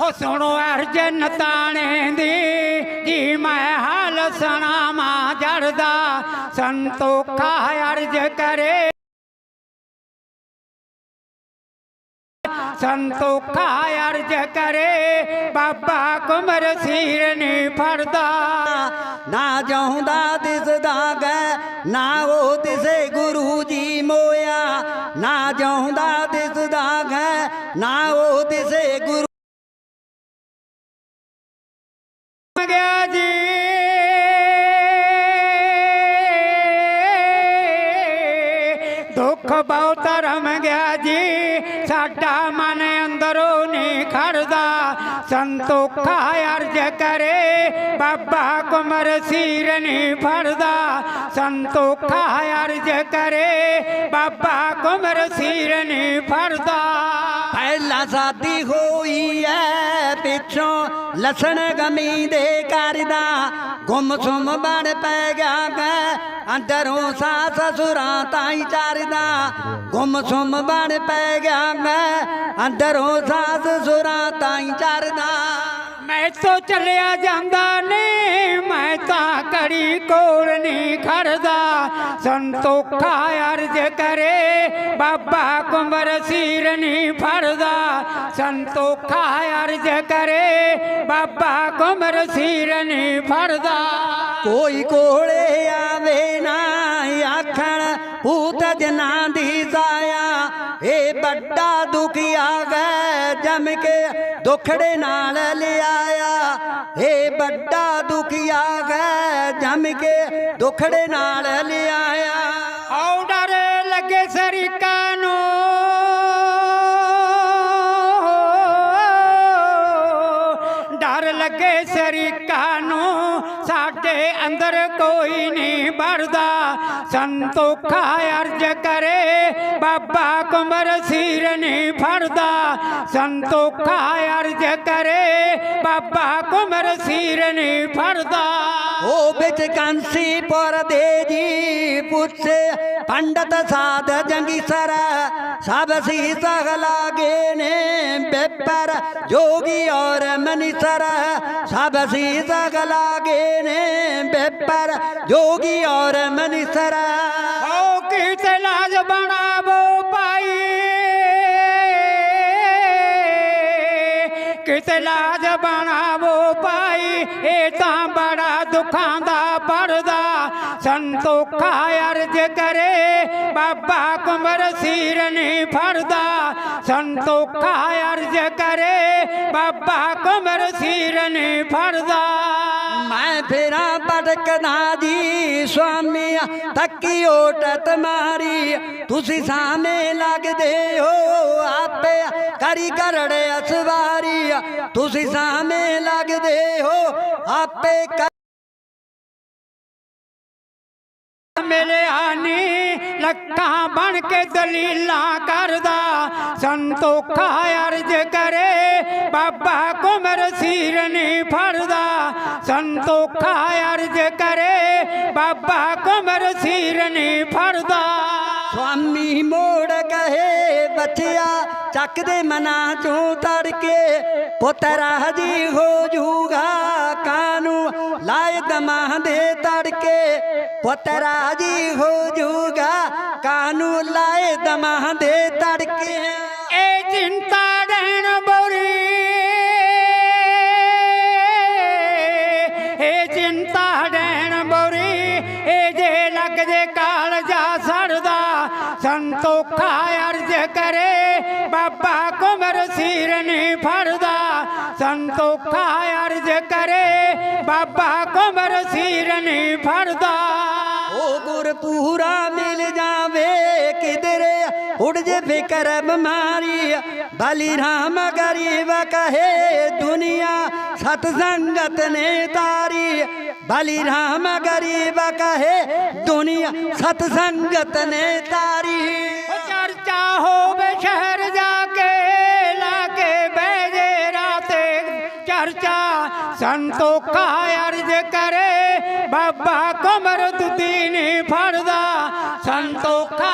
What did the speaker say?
ਹੋ ਸੁਣੋ ਅਰਜਨ ਤਾਣੇ ਦੀ, ਜੀ ਮੈਂ ਹਾਲ ਸੁਣਾਵਾਂ ਜੜਦਾ। ਸੰਤੋਖਾ ਅਰਜ ਕਰੇ। ਸੰਤੋਖਾ ਅਰਜ ਕਰੇ, ਬਾਬਾ ਕੁਮਰ ਸੀਰ ਨੀ ਫੜਦਾ। ਨਾ ਜਾਉਂਦਾ ਦਿਸਦਾ ਗੈ ਨਾ ਉਹ ਦਿਸੇ ਗੁਰੂ ਜੀ ਮੋਇਆ। ਨਾ ਜਾਉਂਦਾ ਦਿਸਦਾ ਗੈ ਨਾ ਉਹ ਦਿਸੇ ਗੁਰੂ ਦੁੱਖ ਬਹੁਤ ਰਮ ਗਿਆ ਜੀ। ਸਾਡਾ ਮਨ ਅੰਦਰੋਂ ਨਹੀਂ ਖੜਦਾ। ਸੰਤੋਖਾ ਅਰਜ ਕਰੇ। ਬਾਬਾ ਕੁਮਰ ਸੀਰ ਨਹੀਂ ਫੜਦਾ। ਸੰਤੋਖਾ ਅਰਜ ਕਰੇ। ਬਾਬਾ ਕੁਮਰ ਸੀਰ ਨਹੀਂ ਫੜਦਾ। ਪਹਿਲਾਂ ਸਾਦੀ ਹੋਈ ਐ, ਪਿੱਛੋਂ ਲਸਣ ਗਮੀ ਦੇ ਕਰਦਾ ਗੁੰਮ ਸੁਮ ਬਣ ਪੈ ਗਿਆ ਗੈ। ਅੰਦਰੋਂ ਸਾਸ ਸੁਰਾਂ ਤਾਈ ਚਰਦਾ, ਗੁੰਮ ਸੁਮ ਬਣ ਪੈ ਗਿਆ ਮੈਂ ਅੰਦਰੋਂ ਸਾਸ ਸੁਰਾਂ ਤਾਈ ਚਰਦਾ। ਮੈਂ ਤੋਂ ਚੱਲਿਆ ਜਾਂਦਾ ਨੇ, ਮੈਂ ਤਾਂ ਕੜੀ ਕੋਲ ਨਹੀਂ ਖੜਦਾ। ਸੰਤੋਖਾ ਅਰਜ ਕਰੇ, ਬਾਬਾ ਕੁੰਵਰ ਸੀਰ ਨਹੀਂ ਫੜਦਾ। ਸੰਤੋਖਾ ਅਰਜ ਕਰੇ, ਬਾਬਾ ਕੁੰਵਰ ਸੀਰ ਨਹੀਂ ਫੜਦਾ। ਕੋਈ ਕੋਲੇ ਆਵੇ ਨਾ ਆਖਣ, ਭੂਤ ਜਨਾਂ ਦੀ ਸਾਇਆ ਇਹ ਵੱਡਾ ਦੁਖੀਆ ਗੈ ਜਮ ਕੇ ਦੁਖੜੇ ਨਾਲ ਲਿਆਇਆ। ਇਹ ਵੱਡਾ ਦੁਖੀਆ ਗੈ ਜਮ ਕੇ ਦੁਖੜੇ ਨਾਲ ਲਿਆਇਆ। ਆਉ ਡਰ ਲੱਗੇ ਸਰੀਕਾਂ ਨੂੰ। ਡਰ ਲੱਗੇ ਸਰੀਕਾਂ ਨੂੰ। ਸਾਡੇ ਅੰਦਰ ਕੋਈ ਨਹੀਂ ਵੜਦਾ। ਸੰਤੋਖਾ ਅਰਜ ਕਰੇ, ਬਾਬਾ ਕੁਮਰ ਸਿਰ ਨਹੀਂ ਫੜਦਾ। ਸੰਤੋਖਾ ਅਰਜ ਕਰੇ, ਬਾਬਾ ਕੁਮਰ ਸਿਰ ਨਹੀਂ ਫੜਦਾ। ਉਹ ਵਿੱਚ ਕੰਸੀ ਪਰ ਦੇ ਜੀ ਪੁੱਛੇ, ਪੰਡਤ ਸਾਧ ਜੰਗੀ ਸਰ, ਸਭ ਸੀ ਸਗ ਲਾਗੇ ਨੇ, ਬੇਪਰ ਜੋਗੀ ਔਰ ਮਨੀਸਰ, ਸਭ ਸੀ ਸਗ ਲਾਗੇ ਨੇ, ਬੇਪਰ ਜੋਗੀ ਔਰ ਮਨੀਸਰ। ਹੋ ਕਿਤੇ ਲਾਜ ਬਣਾਵੋ ਭਾਈ। ਕਿਤੇ ਲਾਜ ਬਣਾਵੋ ਭਾਈ, ਇਹ ਤਾਂ ਬੜਾ ਦੁੱਖਾਂ ਦਾ ਪਰਦਾ ਸੰਤੋਖਾ ਅਰਜ ਕਰੇ, ਬਾਬਾ ਕੁਮਰ ਸੀਰ ਨਹੀਂ ਫੜਦਾ। ਸੰਤੋਖਾ ਅਰਜ ਕਰੇ, ਬਾਬਾ ਕੁਮਰ ਸੀਰ ਨਹੀਂ ਫੜਦਾ। ਮੈਂ ਫੇਰਾ ਭਟਕਦਾ ਜੀ ਸੁਆਮੀ ਤੱਕੀ ਓਟਤ ਮਾਰੀ। ਤੁਸੀਂ ਸਾਹਮਣੇ ਲੱਗਦੇ ਹੋ, ਆਪੇ ਕਰੀ ਕਰੜੇ ਅਸਵਾਰੀ। ਤੁਸੀਂ ਸਾਹਮਣੇ ਲੱਗਦੇ ਹੋ, ਆਪੇ ਨੀ ਬਣ ਕੇ ਦਲੀਲਾਂ ਕਰਦਾ। ਸੰਤੋਖਾ ਅਰਜ ਕਰੇ, ਬਾਬਾ ਕੁਮਰ ਸੀਰ ਨਹੀਂ ਫੜਦਾ। ਸੰਤੋਖਾ ਅਰਜ ਕਰੇ, ਬਾਬਾ ਕੁਮਰ ਸੀਰ ਨਹੀਂ ਫੜਦਾ। ਸੁਆਮੀ ਮੋੜ ਕਹੇ, ਬੱਚਿਆ, ਚੱਕ ਦੇ ਮਨਾ ਚੋਂ ਤੜਕੇ। ਪੁੱਤਰਾ ਜੀ ਹੋ ਜੂਗਾ ਲਾਏ ਦਮਾਂ ਦੇ ਤੜਕੇ ਪੁੱਤਰਾ ਜੀ ਹੋ ਜੂਗਾ ਕਾਨੂੰ ਲਾਏ ਦਮਾਂ ਦੇ ਤੜਕੇ? ਇਹ ਚਿੰਤਾ ਡੈਣ ਬੋਰੀ। ਇਹ ਚਿੰਤਾ ਡੈਣ ਬੋਰੀ ਇਹ ਜੇ ਲੱਗ ਜੇ ਸੰਤੋਖਾ ਅਰਜ ਕਰੇ, ਬਾਬਾ ਕੁਮਰ ਸੀਰ ਨਹੀਂ ਫੜਦਾ। ਉਹ ਗੁਰ ਪੂਰਾ ਮਿਲ ਜਾਵੇ ਕਿਧਰੇ ਉੜ ਜੇ ਫਿਕਰ ਬਿਮਾਰੀ ਬਲੀ ਰਾਮ ਗਰੀਬ ਕਹੇ, ਦੁਨੀਆ ਸਤ ਸੰਗਤ ਨੇ ਤਾਰੀ ਬਲੀ ਰਾਮ ਗਰੀਬ ਕਹੇ, ਦੁਨੀਆ ਸਤ ਸੰਗਤ ਨੇ ਤਾਰੀ ਚਰਚਾ ਸੰਤੋਖਾ ਅਰਜ ਕਰੇ। ਬਾਬਾ ਕਮਰ ਦੁੱਦੀ ਨਹੀਂ ਫੜਦਾ ਸੰਤੋਖਾ